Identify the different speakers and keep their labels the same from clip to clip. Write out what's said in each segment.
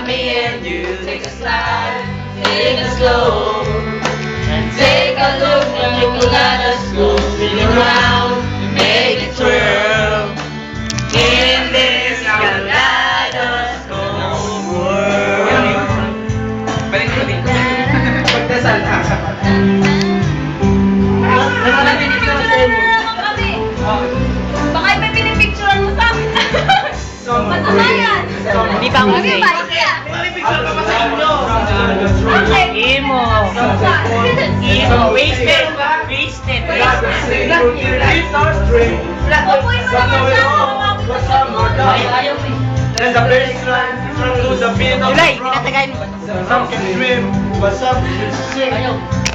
Speaker 1: by me and you take a slide, take it slow. And take a look and look at us go spin around and make it twirl. In this kaleidoscope world.
Speaker 2: Balik ko din.
Speaker 3: Pagdasal.
Speaker 4: Baka na may pinipicturean mo sa amin. Masama yan.
Speaker 1: Hindi ka
Speaker 4: Kasi
Speaker 1: okay.
Speaker 4: Mo
Speaker 1: eh.
Speaker 3: And the baseline to the beat of
Speaker 1: July,
Speaker 3: drum.
Speaker 1: tinatagan.
Speaker 3: Some can swim, but some can sing.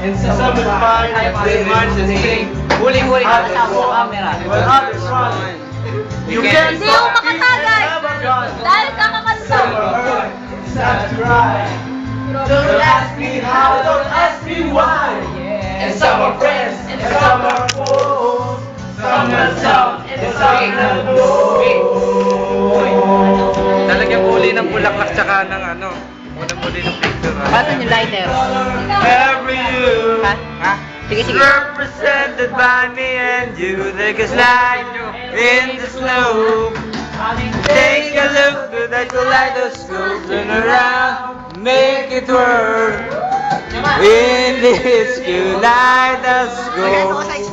Speaker 3: And some will find they march and sing.
Speaker 2: Huling-huli ka
Speaker 3: Others
Speaker 2: sa camera.
Speaker 3: while others run. You can't
Speaker 4: Hindi ako makatagay.
Speaker 3: And some are friends, and some are foes. Some are soft, and some are
Speaker 2: ko uli ng bulaklak tsaka ng ano. Unang muli ng picture. ah.
Speaker 1: Paano yung lighter?
Speaker 3: Every you.
Speaker 1: Ha? Ha? Sige, sige.
Speaker 3: Represented by me and you, take a slide in the slope. Take a look at that kaleidoscope, turn around, make it work. In this kaleidoscope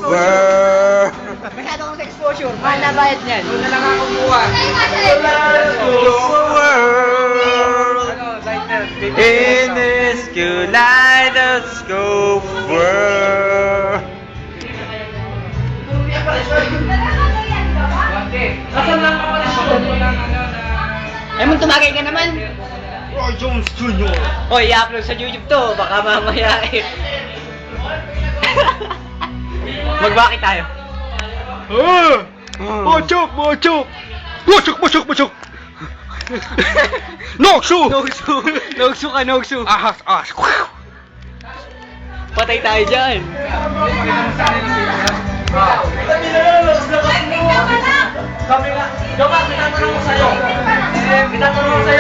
Speaker 3: world.
Speaker 1: Masyado sa exposure. Mahal na bayad niyan.
Speaker 2: Doon na lang ako buwan.
Speaker 3: Kaleidoscope world.
Speaker 2: Ano.
Speaker 3: In this kaleidoscope world.
Speaker 1: Ay, mo tumagay ka naman.
Speaker 3: Roy Jones Jr.
Speaker 1: Hoy, i-upload sa YouTube to. Baka mamaya eh. Magbaki tayo.
Speaker 3: Machok, machok! Machok, machok, machok! Noksu!
Speaker 1: Nogsu. Nogsu ka, Nogsu.
Speaker 3: Ahas, ahas!
Speaker 1: Patay tayo dyan.
Speaker 3: Kami nga, Joma, pinatanong ko sa'yo. Eh, pinatanong ko sa'yo.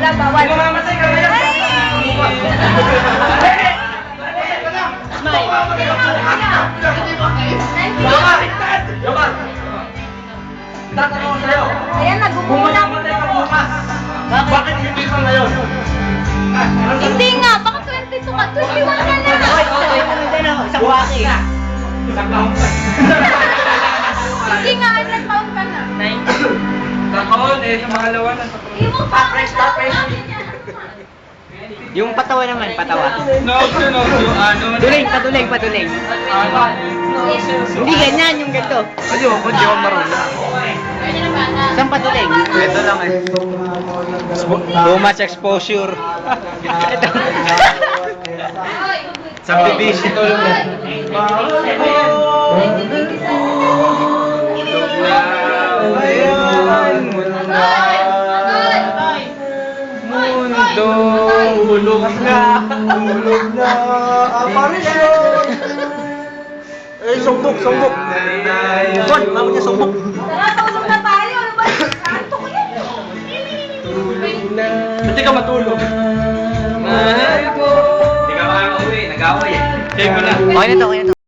Speaker 4: Wala bawal.
Speaker 3: Mamamatay
Speaker 2: eh, sa pangalawa na.
Speaker 4: Iwan pa ako sa
Speaker 1: Yung patawa naman, patawa.
Speaker 2: No, no, no, no, ano?
Speaker 1: Duling, patuling, patuling. Hindi ganyan yung ganito.
Speaker 2: Ayoko, di ako marunong.
Speaker 1: Isang patuling.
Speaker 2: Ito lang eh.
Speaker 1: Too much exposure.
Speaker 3: Subdivision. Ayan Mundo. Hulog na. Hulog na. Aparisyon. Eh, sumbok, sumbok. Son, bakit niya sumbok?
Speaker 4: Tara, tausok na tayo. Ano ba? Santo ko yan.
Speaker 3: Hindi ka matulog.
Speaker 2: Mahal ko. Hindi ka makakauwi, nag-away
Speaker 3: mo na.
Speaker 1: Okay na to, okay na to.